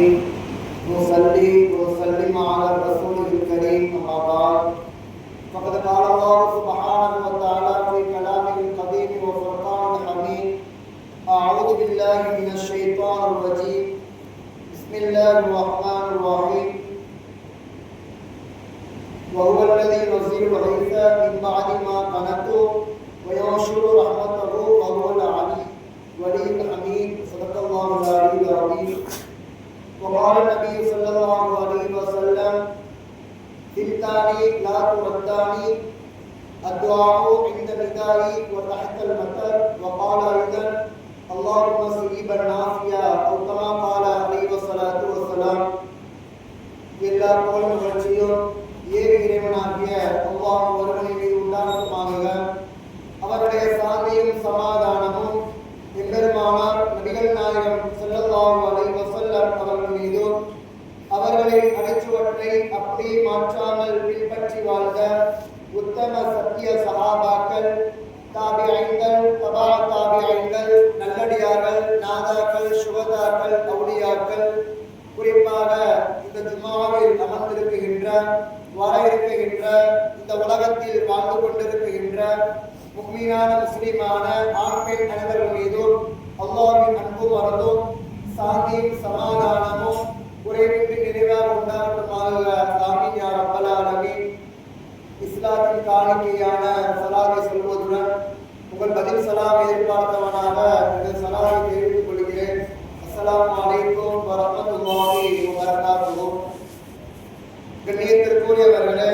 نصلي ونسلم على الرسول الكريم أما بعد. فقد قال الله سبحانه وتعالى في كلامه القديم وفرقان الحميد أعوذ بالله من الشيطان الرجيم. بسم الله الرحمن الرحيم. وهو الذي ينزل الغيث من بعد ما قنطوا وينشر رحمته وقال النبي صلى الله عليه وسلم ثنتان لا تردان الدعاء عند النداء وتحت المطر وقال ايضا اللهم سيبا نافيا او كما قال عليه الصلاه والسلام எல்லா புகழும் புகழ்ச்சியும் ஏக இறைவனாகிய அல்லாஹ் ஒருவனை மீது உண்டாகட்டுமாக அவருடைய சாந்தியும் சமாதானமும் அவர்களின் அடைச்சுவற்றை அப்படியே மாற்றாமல் பின்பற்றி வாழ்ந்த உத்தம சத்திய சகாபாக்கள் தாபிஐங்கள் தபா தாபிஐங்கள் நல்லடியார்கள் நாதாக்கள் சுகதாக்கள் கவுடியாக்கள் குறிப்பாக இந்த ஜும்மாவில் அமர்ந்திருக்கின்ற வர இருக்கின்ற இந்த உலகத்தில் வாழ்ந்து கொண்டிருக்கின்ற முக்மீனான முஸ்லிமான ஆண் பெண் அனைவர்கள் மீதும் அல்லாவின் அன்பும் மறந்தும் சாந்தியும் சமாதானமும் குறைவின்றி நிறைவாக உண்டாகட்டுமாக சாமி யார் அப்பலா நபி இஸ்லாத்தின் காணிக்கையான சலாவை சொல்வதுடன் உங்கள் பதில் சலாம் எதிர்பார்த்தவனாக இந்த சலாவை தெரிவித்துக் கொள்கிறேன் அஸ்லாம் அலைக்கும் வரஹ்மத்துல்லாஹி வபரகாத்துஹு கண்ணியத்திற்குரியவர்களே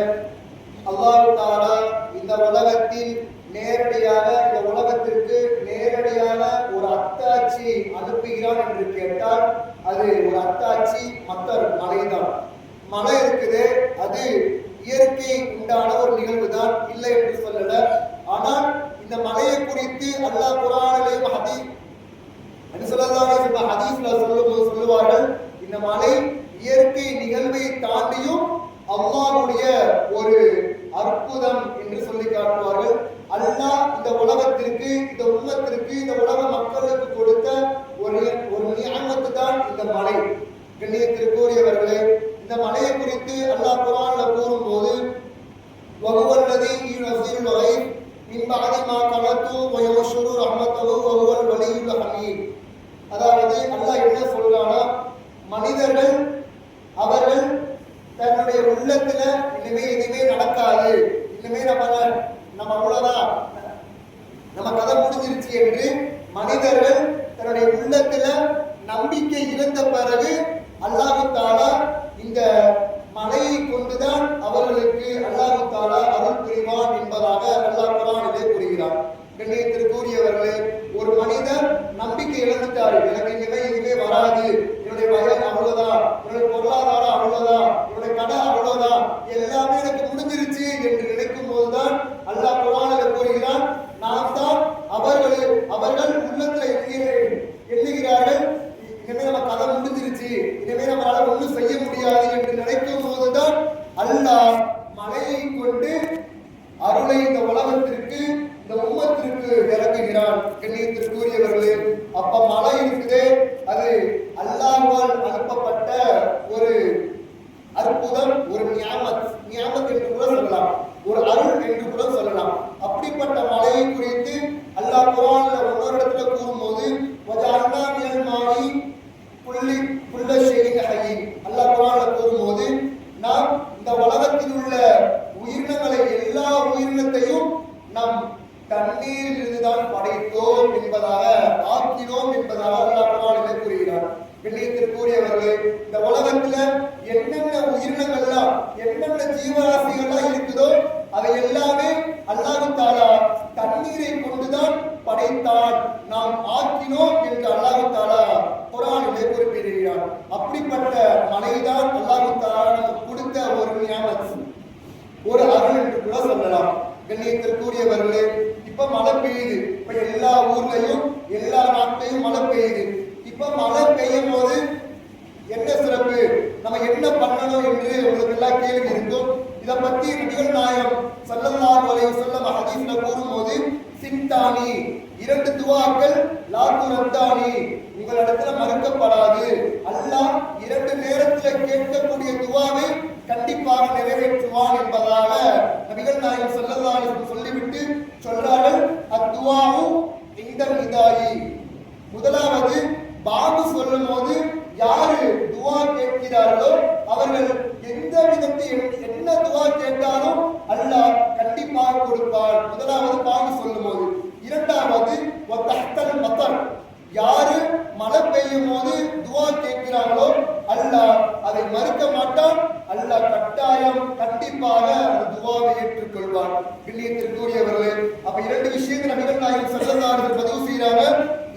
அல்லாஹ் தாலா இந்த உலகத்தில் நேரடியாக இந்த உலகத்திற்கு நேரடியான ஒரு அத்தாட்சி அனுப்புகிறான் என்று கேட்டால் மலை தான் மலை இருக்குது அது இயற்கை உண்டான ஒரு நிகழ்வு தான் இல்லை என்று சொல்லல. ஆனால் இந்த மலையை குறித்து அல்லாஹ் குரானிலேயும் ஹதி ஹதீஸ்ல சொல்லும்போது சொல்லுவார்கள் இந்த மலை இயற்கை நிகழ்வை தாண்டியும் அல்லாஹ்வுடைய ஒரு அற்புதம் என்று சொல்லி காட்டுவார்கள். அல்லாஹ் இந்த உலகத்திற்கு இந்த உலகத்திற்கு இந்த உலக மக்களுக்கு கொடுத்த ஒரு ஒரு நியமத்து தான் இந்த மலை கண்ணியத்திற்குரியவர்களே இந்த மலையை குறித்து அல்லாஹ் குரான்ல கூறும்போது வகுவல்லதி யுனசில் வகை மின்பாதி மா கலத்து வயோஷுரு ரஹமத்தவு வகுவல் வலியுல் ஹமீத். அதாவது அல்லாஹ் என்ன சொல்றானா மனிதர்கள் அவர்கள் தன்னுடைய உள்ளத்துல நினைவு முடிஞ்சிருச்சு என்று நினைக்கும் போதுதான் அல்லாஹ் குரானில கூறுகிறான் நாம் தான் அவர்கள் அவர்கள் உள்ளத்துல எண்ணுகிறேன் எண்ணுகிறார்கள் இனிமே நம்ம கதை முடிஞ்சிருச்சு இனிமே நம்மளால ஒண்ணும் செய்ய முடியாது என்று நினைக்கும் போதுதான் அல்லாஹ் மலையை கொண்டு அருளை இந்த உலகத்திற்கு இந்த உம்மத்திற்கு இறக்குகிறான் கண்ணியத்திற்குரியவர்களே அப்ப மலை இருக்குதே அது அல்லாஹ்வால் அனுப்பப்பட்ட ஒரு அற்புதம் ஒரு நியாமத் நியாமத் என்று கூட சொல்லலாம் ஒரு அருள் என்று கூட சொல்லலாம் அப்படிப்பட்ட மலையை குறித்து அல்லாஹ் குரான்ல இன்னொரு இடத்துல கூறும்போது வஜஅல்னா மினல் மாஇ புள்ளி புள்ள ஷைஇன் ஹய்யின் அல்லாஹ் குரான்ல கூறும்போது நாம் இந்த உலகத்தில் உள்ள உயிரினங்களை எல்லா உயிரினத்தையும் நம் தண்ணீரில் இருந்துதான் படைத்தோம் என்பதாக ஆக்கினோம் என்பதாக அல்லாஹ் குரானிலே கூறுகிறார் கண்ணியத்திற்குரியவர்களே இந்த உலகத்துல என்னென்ன உயிரினங்கள்லாம் என்னென்ன ஜீவராசிகள்லாம் இருக்குதோ அதை எல்லாமே அல்லாஹு தாலா தண்ணீரை கொண்டுதான் படைத்தான் நாம் ஆக்கினோம் என்று அல்லாஹு தாலா குரானிலே குறிப்பிடுகிறார் அப்படிப்பட்ட மனைவிதான் அல்லாஹு தாலா நமக்கு கொடுத்த ஒரு நியாமத் ஒரு அருள் என்று கூட சொல்லலாம். கண்ணியத்திற்குரியவர்களே இப்ப மழை பெய்யுது. இப்ப எல்லா ஊர்லயும் எல்லா நாட்டையும் மழை பெய்யுது. இப்ப மழை பெய்யும் போது என்ன சிறப்பு? நம்ம என்ன பண்ணணும் என்று உங்களுக்கு எல்லாம் கேள்வி இருக்கும். இத பத்தி நபிகள் நாயகம் ஸல்லல்லாஹு அலைஹி வஸல்லம் ஹதீஸ்ல கூறும்போது சிம்தானி. இரண்டு துவாக்கள் லாத்து ரத்தானி உங்களிடத்துல மறுக்கப்படாது அல்லாஹ் இரண்டு யாரு துவா கேட்கிறார்களோ அவர்கள் எந்த விதத்தில் என்ன துவா கேட்டாலும் அல்லாஹ் கண்டிப்பாக கொடுப்பார் முதலாவது பாங்கு சொல்லும் போது இரண்டாவது ஒத்தஹ்தல் மத்தர் யாரு மழை பெய்யும் போது துவா கேட்கிறாங்களோ அல்லாஹ் அதை மறுக்க மாட்டான் அல்லாஹ் கட்டாயம் கண்டிப்பாக அந்த துவாவை ஏற்றுக்கொள்வான் பிள்ளையத்திற்குரியவர்களே அப்ப இரண்டு விஷயங்கள் நபிகள் நாயகம் செல்லதார்கள் பதிவு செய்யறாங்க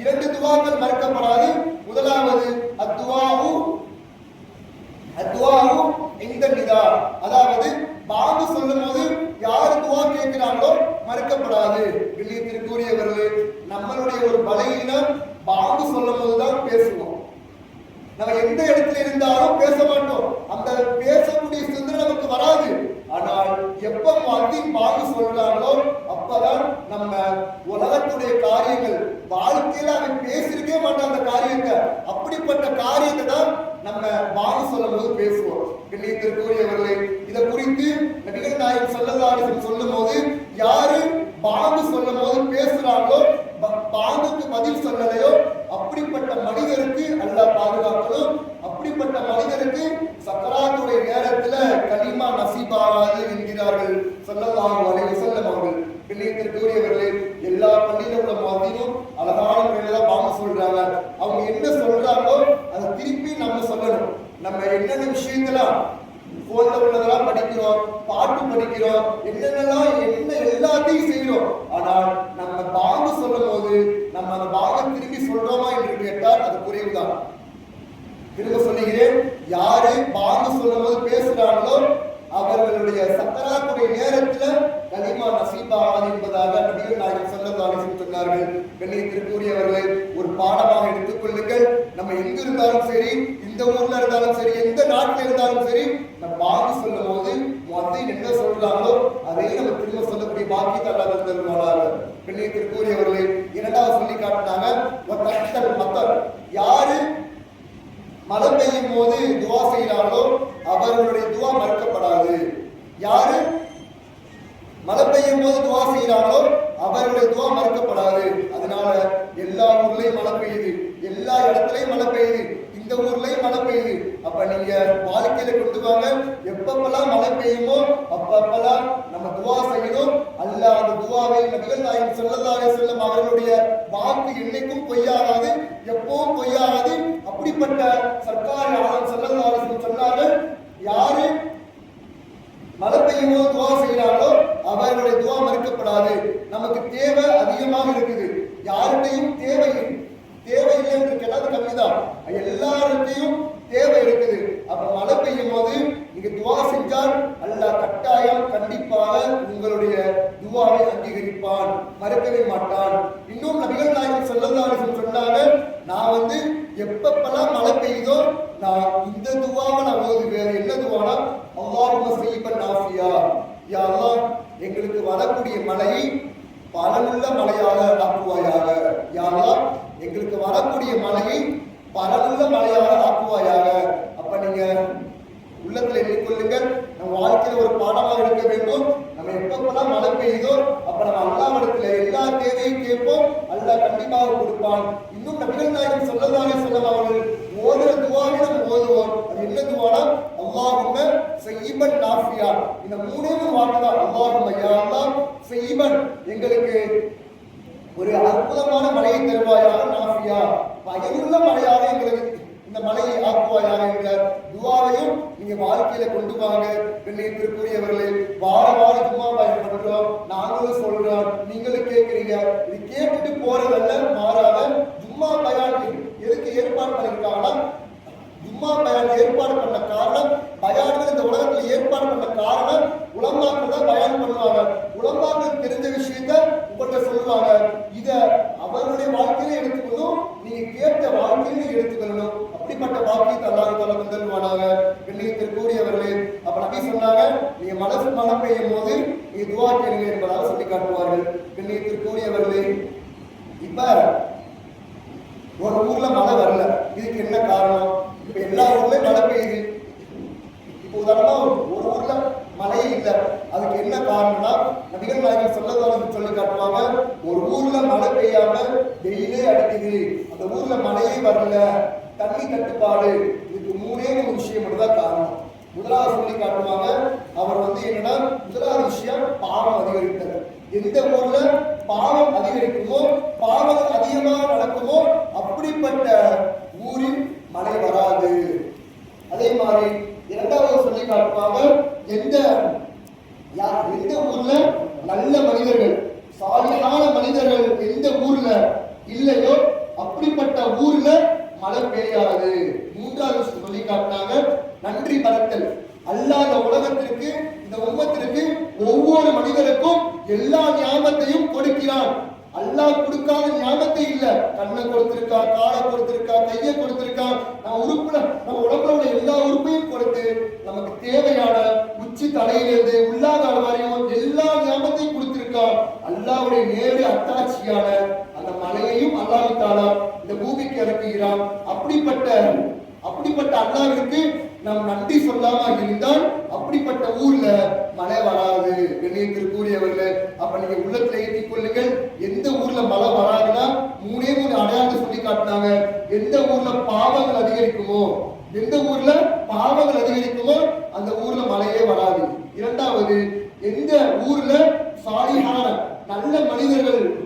இரண்டு துவாக்கள் மறுக்கப்படாது முதலாவது அத்துவாவு அத்துவாவு இந்த நிதா அதாவது பாங்கு சொல்லும் போது யாரு துவா கேட்கிறாங்களோ மறுக்கப்படாது பிள்ளையத்திற்குரியவர்களே நம்மளுடைய ஒரு பலையினம் பாங்கு சொல்லும் போதுதான் பேசுவோம் நம்ம எந்த இடத்துல இருந்தாலும் பேச மாட்டோம் அந்த பேசக்கூடிய சிந்தனை நமக்கு வராது ஆனால் எப்ப மதி பாங்கு சொல்றாங்களோ அப்பதான் நம்ம உலகத்துடைய காரியங்கள் வாழ்க்கையில அவன் பேசிருக்கவே மாட்டான் அந்த காரியத்தை. அப்படிப்பட்ட காரியத்தை தான் நம்ம பாங்கு சொல்லும் போது பேசுவோம். கண்ணியத்திற்குரியவர்களே இதை குறித்து நபிகள் நாயகம் சொல்லதாரிசம் சொல்லும் போது யாரு பாங்கு சொல்லும் போது பேசுறாங்களோ ப- பாங்குக்கு பதில் சொல்லலையோ அப்படிப்பட்ட மனிதருக்கு அல்லா பாதுகாக்கணும். அப்படிப்பட்ட மனிதருக்கு சக்கராத்துடைய நேரத்துல கலிமா நசீபாகாது என்கிறார்கள். சொல்லலாம் அலைஹி வஸல்லம் அவர்கள். பிள்ளைகளுக்குரியவர்களே எல்லா பள்ளியில உள்ள மாதிரியும் அழகான முறையில தான் பாங்க சொல்றாங்க. அவங்க என்ன சொல்றாங்களோ அதை திருப்பி நம்ம சொல்லணும். நம்ம என்னென்ன விஷயங்களாம் போன்ல உள்ளதெல்லாம் படிக்கிறோம் பாட்டு படிக்கிறோம் என்னென்னலாம் என்ன எல்லாத்தையும் செய்கிறோம் ஆனால் நம்ம பாங்கு சொல்லும் போது நம்ம அந்த பாகம் திரும்பி சொல்றோமா என்று கேட்டால் அது குறைவுதான் திரும்ப சொல்லுகிறேன் யாரை பாங்கு சொல்லும் போது பேசுகிறாங்களோ அவர்களுடைய சக்கராத்துடைய நேரத்துல கலிமா நசீபா என்பதாக நபிகள் நாயகம் சொல்லதாக சொன்னார்கள். கண்ணியத்திற்குரியவர்களை ஒரு பாடமாக எடுத்துக்கொள்ளுங்கள் நம்ம எங்க இருந்தாலும் சரி இந்த ஊர்ல இருந்தாலும் சரி எந்த நாட்டில் இருந்தாலும் சரி நம்ம பாங்கு சொல்லும் போது மொத்தம் என்ன சொல்றாங்களோ அதே நம்ம திரும்ப சொல்லக்கூடிய பாக்கியத்தை அல்லாத தருவார்கள் கண்ணியத்திற்குரியவர்களை இரண்டாவது சொல்லி காட்டினாங்க ஒரு கஷ்டம் மத்தர் யாரு மழை பெய்யும் போது துவா செய்கிறார்களோ அவர்களுடைய துவா மறுக்கப்படாது யாரு மழை பெய்யும் போது துவா செய்கிறார்களோ அவர்களுடைய துவா மறுக்கப்படாது அதனால எல்லா ஊர்லயும் மழை பெய்யுது எல்லா இடத்துலயும் மழை பெய்யுது இந்த ஊர்லயும் மழை பெய்யுது தன்னுடைய வாழ்க்கையில கொண்டு வாங்க. எப்பப்பெல்லாம் மழை பெய்யுமோ அப்பப்பெல்லாம் நம்ம துவா செய்யணும். அல்ல அந்த துவாவை நபிகள் நாயகம் ஸல்லல்லாஹு செல்லும் அவர்களுடைய வாக்கு என்னைக்கும் பொய்யாகாது எப்பவும் பொய்யாகாது. அப்படிப்பட்ட சர்க்காரி ஆளும் ஸல்லல்லாஹு சொன்னார்கள். யாரு மழை பெய்யும் போது துவா செய்கிறாங்களோ அவர்களுடைய துவா மறுக்கப்படாது. நமக்கு தேவை அதிகமாக இருக்குது. யார்கிட்டையும் தேவை தேவையில்லை என்று கேட்டால் கம்மிதான். எல்லார்கிட்டையும் தேவை இருக்குது. அப்ப மழை பெய்யும் போது நீங்க துவா செஞ்சால் அல்ல கட்டாயம் கண்டிப்பாக உங்களுடைய துவாவை அங்கீகரிப்பான். மறுக்கவே மாட்டான். இன்னும் நபிகள் நாயகம் ஸல்லல்லாஹு சொன்னாங்க நான் வந்து எப்பப்பெல்லாம் மழை பெய்யுதோ நான் இந்த துவாவை நான் ஓதுவேன் என்ன துவானா? அவ்வாறு சையீபன் ஆசியா யா அல்லாஹ் எங்களுக்கு வரக்கூடிய மழையை பலனுள்ள மழையாக ஆக்குவாயாக. யா அல்லாஹ் எங்களுக்கு வரக்கூடிய மழையை பலனுள்ள மழையாக ஆக்குவாயாக அப்ப நீங்க உள்ளத்துல எண்ணிக்கொள்ளுங்க. நம்ம வாழ்க்கையில ஒரு பாடமாக எடுக்க வேண்டும். நம்ம எப்பப்பெல்லாம் மழை பெய்யுதோ அப்ப நம்ம அல்லாவிடத்துல எல்லா தேவையும் கேட்போம். அல்லாஹ் கண்டிப்பாக கொடுப்பான். இன்னும் நபிகள் நாயகம் சொல்லதானே சொல்லம் அவர்கள்? ஓதுற துவாவை நம்ம ஓதுவோம். அது என்ன துவானா? அல்லாஹும்ம செய்யிபன் நாஃபியா இந்த மூணே மூணு வார்த்தை தான் அல்லாஹும்ம யா அல்லாஹ் எங்களுக்கு ஒரு அற்புதமான மழையை தருவாயாக நாஃபியா பயனுள்ள மழையாக எங்களுக்கு இந்த மலையை ஆக்குவாயாக என்கிறார் துவாவையும் நீங்க வாழ்க்கையில கொண்டு வாங்க. கண்ணியத்திற்குரியவர்களே வார வார சும்மா பயன்படுறோம் நாங்களும் சொல்றோம். நீங்களும் கேட்கிறீங்க. இது கேட்டுட்டு போறதல்ல மாறாத ஜும்மா பயான். எதுக்கு ஏற்பாடு பண்ணிருக்காங்கன்னா ஜும்மா பயான் ஏற்பாடு பண்ண காரணம் பயான்கள் இந்த உலகத்துல ஏற்பாடு பண்ண காரணம் உலமாக்கள் தான் பயான் பண்ணுவாங்க உலமாக்கள் தெரிஞ்ச விஷயத்த உங்கள்கிட்ட சொல்லுவாங்க இத அவருடைய வாழ்க்கையில எடுத்துக்கணும் நீங்க கேட்ட வாழ்க்கையில எடுத்துக்கணும் அப்படிப்பட்ட பாக்கியத்தை அல்லாஹ் தஆலா தந்தல்வானாக கண்ணியத்திற்குரியவர்களே அப்ப நபி சொன்னாங்க நீங்க மனசு மழை பெய்யும் போது நீங்க துவா கேளுங்க என்பதாக சொல்லி காட்டுவார்கள் கண்ணியத்திற்குரியவர்களே இப்ப ஒரு ஊர்ல மழை வரல இதுக்கு என்ன காரணம் இப்ப எல்லா ஊர்லயும் மழை பெய்யுது இப்போ உதாரணமா ஒரு ஊர்ல மழையே இல்லை அதுக்கு என்ன காரணம்னா நபிகள் நாயகர் சொல்லதாலும் சொல்லி காட்டுவாங்க ஒரு ஊர்ல மழை பெய்யாம வெயிலே அடிக்குது அந்த ஊர்ல மழையே வரல தண்ணி தட்டுப்பாடு இதுக்கு மூணே மூணு விஷயம் மட்டும் தான் காரணம் முதலாவது சொல்லி காட்டுவாங்க அவர் வந்து என்னன்னா முதலாவது விஷயம் பாவம் அதிகரித்தல் எந்த ஊர்ல பாவம் அதிகரிக்குமோ பாவம் அதிகமாக நடக்குமோ அப்படிப்பட்ட ஊரில் மழை வராது அதே மாதிரி இரண்டாவது சொல்லி காட்டுவாங்க எந்த யார் எந்த ஊர்ல நல்ல மனிதர்கள் சாலியான மனிதர்கள் எந்த ஊர்ல இல்லையோ அப்படிப்பட்ட ஊர்ல மழை பெய்யாது. மூன்றாவது சொல்லி காட்டினாங்க நன்றி பரத்தல் அல்லாத உலகத்திற்கு இந்த உம்மத்திற்கு ஒவ்வொரு மனிதருக்கும் எல்லா ஞாபகத்தையும் கொடுக்கிறான். அல்லாஹ் கொடுக்காத ஞானத்தை இல்ல. கண்ணை கொடுத்திருக்கா காலை கொடுத்திருக்கா கையை கொடுத்திருக்கா. நம்ம உறுப்புல நம்ம உடம்புல உள்ள எல்லா உறுப்பையும் கொடுத்து நமக்கு தேவையான உச்சி தலையிலிருந்து உள்ளாதார வரையும் எல்லா ஞாபகத்தையும் கொடுத்திருக்கா. அல்லாவுடைய நேரடி அத்தாட்சியான அந்த மலையையும் அல்லாஹ் இந்த பூமிக்கு இறக்குகிறான். அப்படிப்பட்ட அப்படிப்பட்ட அல்லாவிற்கு நாம் நன்றி சொல்லாமல் இருந்தால் அப்படிப்பட்ட ஊர்ல மழை வராது. கண்ணியத்திற்குரியவர்களே அப்ப நீங்க உள்ளத்துல ஏற்றி கொள்ளுங்கள். எந்த ஊர்ல மழை வராதுன்னா மூணே மூணு அடையாளத்தை சொல்லி காட்டினாங்க. எந்த ஊர்ல பாவங்கள் அதிகரிக்குமோ எந்த ஊர்ல பாவங்கள் அதிகரிக்குமோ அந்த ஊர்ல மழையே வராது. இரண்டாவது எந்த ஊர்ல சாலிகான நல்ல மனிதர்கள்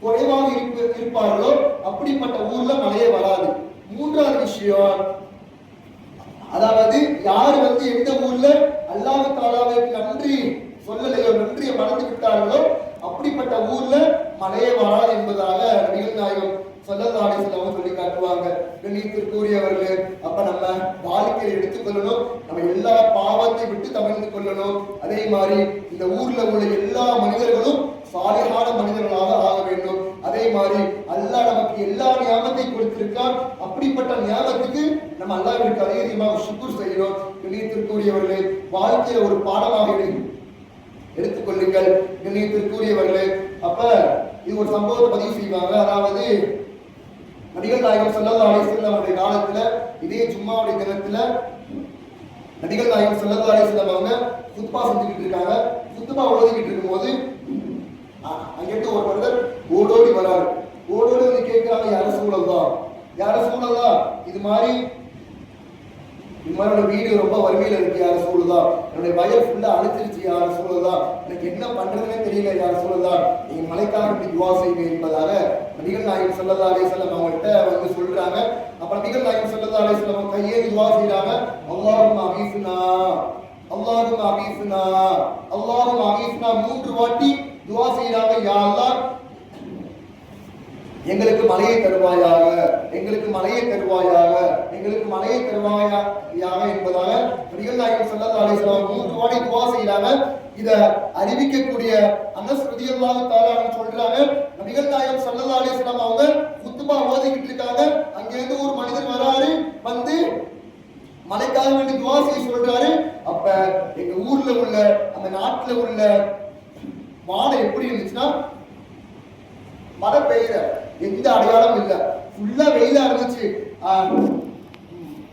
குறைவாக இருப்ப- இருப்பார்களோ அப்படிப்பட்ட ஊர்ல மழையே வராது. மூன்றாவது விஷயம் அதாவது யார் வந்து எந்த ஊர்ல அல்லாஹ் தாலாவுக்கு நன்றி சொல்லலையோ நன்றியை மறந்து விட்டார்களோ அப்படிப்பட்ட ஊர்ல மழையே வராது என்பதாக நபிகள் நாயகம் சொல்லல்லாடி சொல்லி காட்டுவாங்க கண்ணியத்திற்குரியவர்களே அப்ப நம்ம வாழ்க்கையை எடுத்துக்கொள்ளணும். நம்ம எல்லா பாவத்தை விட்டு தமிழ்ந்து கொள்ளணும். அதே மாதிரி இந்த ஊர்ல உள்ள எல்லா மனிதர்களும் சாலையான மனிதர்களாக ஆக வேண்டும். அதே மாதிரி அல்லாஹ் நமக்கு எல்லா ஞாபகத்தை கொடுத்திருக்கான் அப்படிப்பட்ட ஞாபகத்துக்கு நம்ம அல்லாவிற்கு அதிகமாக சுக்குர் செய்யணும் கண்ணியத்திற்குரியவர்களே வாழ்க்கையில ஒரு பாடமாக எடுத்துக்கொள்ளுங்கள் கண்ணியத்திற்குரியவர்களே. அப்ப இது ஒரு சம்பவத்தை பதிவு செய்வாங்க. அதாவது நடிகர் நாயகம் ஸல்லல்லாஹு அலைஹி அவருடைய காலத்துல இதே சும்மாவுடைய தினத்துல நடிகர் நாயகம் ஸல்லல்லாஹு அலைஹி அவங்க குத்பா செஞ்சுக்கிட்டு இருக்காங்க. குத்பா ஓதிக்கிட்டு இருக்கும்போது அங்கிருந்து ஒரு மனிதர் ஓடோடி வராரு. ஓடோடி வந்து கேட்கிறாங்க யார சூழல்தான் யார சூழல்தான் இது மாதிரி இது மாதிரி என்னோட வீடு ரொம்ப வறுமையில இருக்கு யார சூழலா என்னுடைய வயல் ஃபுல்லா அழிச்சிருச்சு யார சூழலா எனக்கு என்ன பண்றதுன்னே தெரியல யார சூழலா நீங்க மலைக்காக இப்படி துவா செய்வீங்க என்பதாக நபிகள் நாயகம் சொல்லதா அலைஹி செல்லம் அவங்கள்ட்ட வந்து சொல்றாங்க. அப்ப நபிகள் நாயகம் சொல்லதா அலைஹி செல்லம் கையே துவா செய்யறாங்க அல்லாஹும்ம அகீஃப்னா அல்லாஹும்ம அகீஃப்னா அல்லாஹும்ம அகீஃப்னா மூன்று வாட்டி துவா செய்றாங்க யாரெல்லாம் எங்களுக்கு மலையை தருவாயாக எங்களுக்கு மலையை தருவாயாக எங்களுக்கு மலையை தருவாயாக என்பதாக நபிகள் சல்லா அலிஸ்லாம் மூன்று வாடி துவா செய்றாங்க இத அறிவிக்கக்கூடிய அனஸ் ரலியல்லாஹு தஆலா சொல்றாங்க. நபிகள் நாயகம் சல்லா அலிஸ்லாம் அவங்க குத்துமா ஓதிக்கிட்டு இருக்காங்க. அங்கிருந்து ஒரு மனிதர் வராரு வந்து மலைக்காக வேண்டி துவா செய்ய சொல்றாரு. அப்ப எங்க ஊர்ல உள்ள அந்த நாட்டுல உள்ள வானம் எப்படி இருந்துச்சுன்னா மழை பெய்யற எந்த அடையாளம் இல்லை. ஃபுல்லா வெயிலா இருந்துச்சு.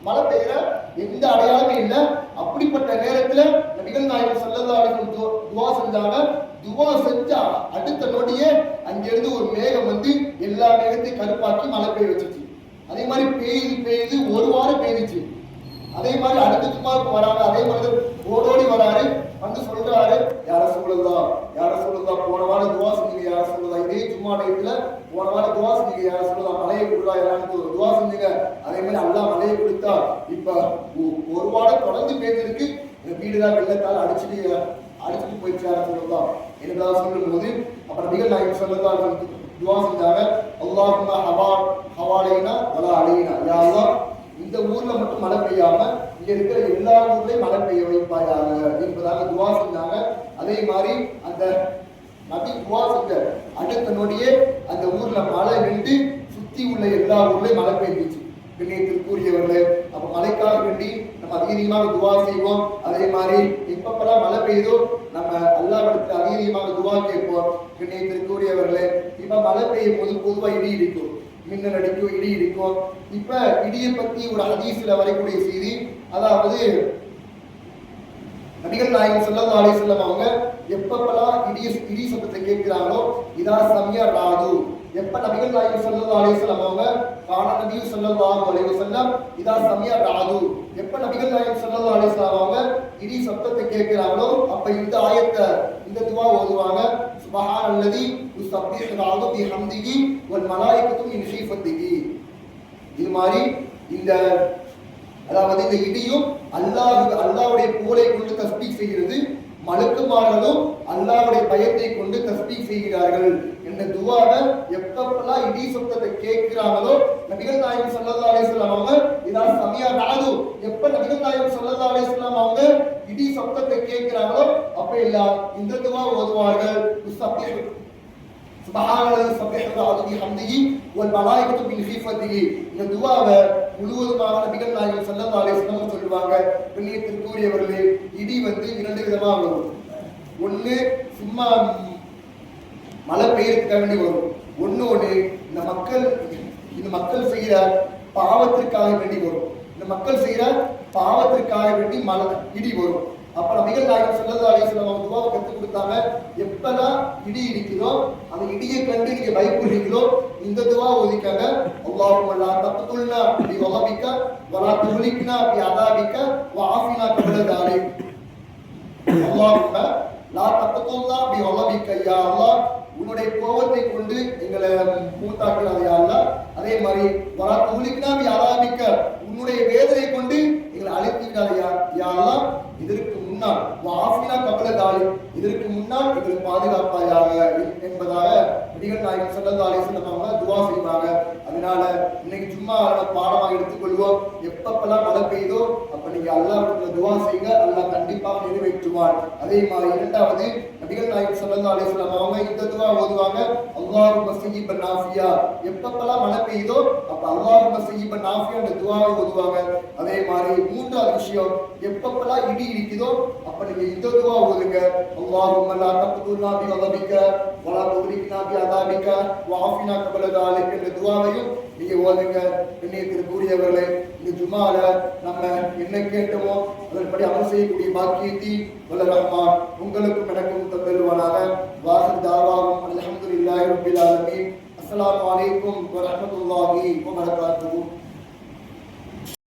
மழை பெய்யற எந்த அடையாளமும் இல்லை. அப்படிப்பட்ட நேரத்துல நபிகள் நாயகம் ஸல்லல்லாஹு அலைஹி துவா- செஞ்சாங்க. துவா செஞ்சா அடுத்த நொடியே அங்கிருந்து ஒரு மேகம் வந்து எல்லா மேகத்தையும் கருப்பாக்கி மழை பெய்ய வச்சிருச்சு. அதே மாதிரி பெய்யுது பெய்யுது ஒரு வாரம் பெய்துச்சு. அதே மாதிரி அடுத்த சும்மா வராங்க. அதே மாதிரி ஓடோடி வராரு. வந்து சொல்றாரு யார சொல்லுதா யார சொல்லுதா போன வாரம் துவா செஞ்சீங்க யார சொல்லுதா இதே சும்மா டயத்துல போன வாரம் துவா செஞ்சீங்க யார சொல்லுதா மலையை கொடுத்தா யாரான்னு ஒரு துவா செஞ்சீங்க. அதே மாதிரி அல்லா மலையை கொடுத்தா இப்ப ஒ- ஒரு வாரம் தொடர்ந்து பேசிருக்கு இந்த வீடுதான் வெள்ளத்தால் அடிச்சுட்டு அடிச்சுட்டு போயிடுச்சு யார சொல்லுதா என்பதாக சொல்லும் போது அப்புறம் நிகழ் நாயகம் சொல்லதா துவா செஞ்சாங்க அல்லாஹ் ஹவா ஹவாலைனா வலா அலைனா. யா அல்லாஹ் இந்த ஊர்ல மட்டும் மழை பெய்யாம இங்க இருக்கிற எல்லா ஊர்லயும் மழை பெய்ய வைப்பாயாக என்பதாக துவா செஞ்சாங்க அதே மாதிரி அந்த நபி துவா செஞ்ச அடுத்த நொடியே அந்த ஊர்ல மழை நின்று சுத்தி உள்ள எல்லா ஊர்லயும் மழை பெய்ஞ்சிச்சு கண்ணியத்திற்குரியவர்களே அப்ப மழைக்காக வேண்டி நம்ம அதிகமாக துவா செய்வோம். அதே மாதிரி எப்பப்பெல்லாம் மழை பெய்யுதோ நம்ம அல்லாவிடத்துல அதிகமாக துவா கேட்போம். கண்ணியத்திற்குரியவர்களே இப்ப மழை பெய்யும் போது பொதுவாக இடி இடிக்கும். மின்னல் அடிக்கும் இடி இடிக்கும் இப்ப இடியை பத்தி ஒரு ஹதீஸ்ல வரக்கூடிய செய்தி அதாவது நபிகள் நாயகம் செல்லம் அலைஹி செல்லம் அவங்க எப்பப்பெல்லாம் இடி இடி சத்தத்தை கேட்கிறாங்களோ இதா சமய ராது எப்ப நபிகள் நாயகம் ஸல்லல்லாஹு அலைஹி செல்லம் அவங்க காண நபி ஸல்லல்லாஹு அலைஹி செல்லம் இதா சமியா ராது எப்ப நபிகள் நாயகம் ஸல்லல்லாஹு அலைஹி செல்லம் அவங்க இடி சத்தத்தை கேட்கிறாங்களோ அப்ப இந்த ஆயத்தை இந்த துவா ஓதுவாங்க. سبحان الذي يسبح பிஹம்திஹி بحمده والملائكة من خيفته இது மாதிரி இந்த அதாவது இந்த இடியும் அல்லாஹ் அல்லாவுடைய புகழை கொண்டு தஸ்பீக் செய்கிறது. மலக்குமார்களும் அல்லாவுடைய பயத்தை கொண்டு தஸ்பீக் செய்கிறார்கள் என்ற துவாக எப்பப்பெல்லாம் இடி சொத்தத்தை கேட்கிறாங்களோ நபிகள் நாயகம் ஸல்லல்லாஹு அலைஹி அவங்க இதான் சமியா நாது எப்ப நபிகள் நாயகம் ஸல்லல்லாஹு அலைஹி அவங்க இடி சொத்தத்தை கேட்கிறாங்களோ அப்ப எல்லாம் இந்த துவா ஓதுவார்கள். உஸ்தபிஹ் சுபஹான அல்லதி ஹம்திஹி வல் மலாயிகத்து மின் ஹீஃபத்திஹி இந்த துஆவை முழுவதுமாக நபிகள் நாயகம் ஸல்லல்லாஹு அலைஹி வஸல்லம் சொல்லுவாங்க. கண்ணியத்திற்குரியவர்களே இடி வந்து இரண்டு விதமாக வரும். ஒன்று சும்மா மழை பெய்யறதுக்காக வேண்டி வரும். ஒன்று ஒன்று இந்த மக்கள் இந்த மக்கள் செய்கிற பாவத்திற்காக வேண்டி வரும். இந்த மக்கள் செய்கிற பாவத்திற்காக வேண்டி மழை இடி வரும். அப்ப நபிகள் நாயகம் ஸல்லல்லாஹு அலைஹி வஸல்லம் அவங்க துவாவை கற்றுக் கொடுத்தாங்க எப்பதான் இடி இடிக்குதோ அந்த இடியை கண்டு நீங்க பயப்படுறீங்களோ இந்த துவா ஒதுக்காங்க அல்லாஹும்ம லா தக்துல்னா அப்படி வலபிக்க வலா துஹ்லிக்னா அப்படி அதாபிக்க வஆஃபினா கபல தாலிக். அல்லாஹும்ம லா தக்துல்னா அப்படி வலபிக்க யா அல்லாஹ். உன்னுடைய கோபத்தை கொண்டு எங்களை மூத்தாக்கிறாத யா அதே மாதிரி வலா துஹ்லிக்னா அப்படி அதாபிக்க. உன்னுடைய வேதனை கொண்டு எங்களை அழைத்தீர்கள் யா யா அல்லாஹ் இதற்கு முன்னால் வாஃபினா கபல இதற்கு முன்னால் எங்களுக்கு பாதுகாப்பாயாக என்பதாக நடிகர் நாயகன் ஸல்லல்லாஹு அலைஹி வஸல்லம் அவங்க துஆ செய்வாங்க அதனால இன்னைக்கு சும்மா அவரோட பாடமாக எடுத்துக்கொள்வோம். எப்பப்பெல்லாம் மழை பெய்யுதோ அப்ப நீங்க அல்லாவிடத்துல துவா செய்யுங்க. அல்லா கண்டிப்பாக நிறைவேற்றுவார் அதே மாதிரி இரண்டாவது நபிகள் நாயக் ஸல்லல்லாஹு அலைஹி வஸல்லம் அவங்க இந்த துவா ஓதுவாங்க. அல்லாஹும்ம ஸய்யிபன் நாஃபியா எப்பப்பெல்லாம் மழை பெய்யுதோ அப்ப அல்லாஹும்ம ஸய்யிபன் நாஃபியா அந்த துவாவை ஓதுவாங்க. அதே மாதிரி மூன்றாவது விஷயம் எப்பப்பெல்லாம் இடி இருக்குதோ அப்ப நீங்க இந்த துவா ஓதுங்க. அல்லாஹு மல்லா தக்துல்னா பி வலபிக்க வலா துஹ்லிக்னா பி அதாபிக்க வாஃபினா கபல தாலிக் என்ற நீங்க ஓதுங்க இன்னைக்கு கூறியவர்களை இந்த ஜுமால நம்ம என்ன கேட்டோமோ அதன்படி அமல் செய்யக்கூடிய பாக்கியத்தை வல்ல ரஹ்மான் உங்களுக்கும் எனக்கும் தந்தருவானாக வாசல் தாவாவும் அலமதுல்லாஹி ரபில் ஆலமி அஸ்லாம் வலைக்கும் வரமத்துல்லாஹி வபரகாத்துஹு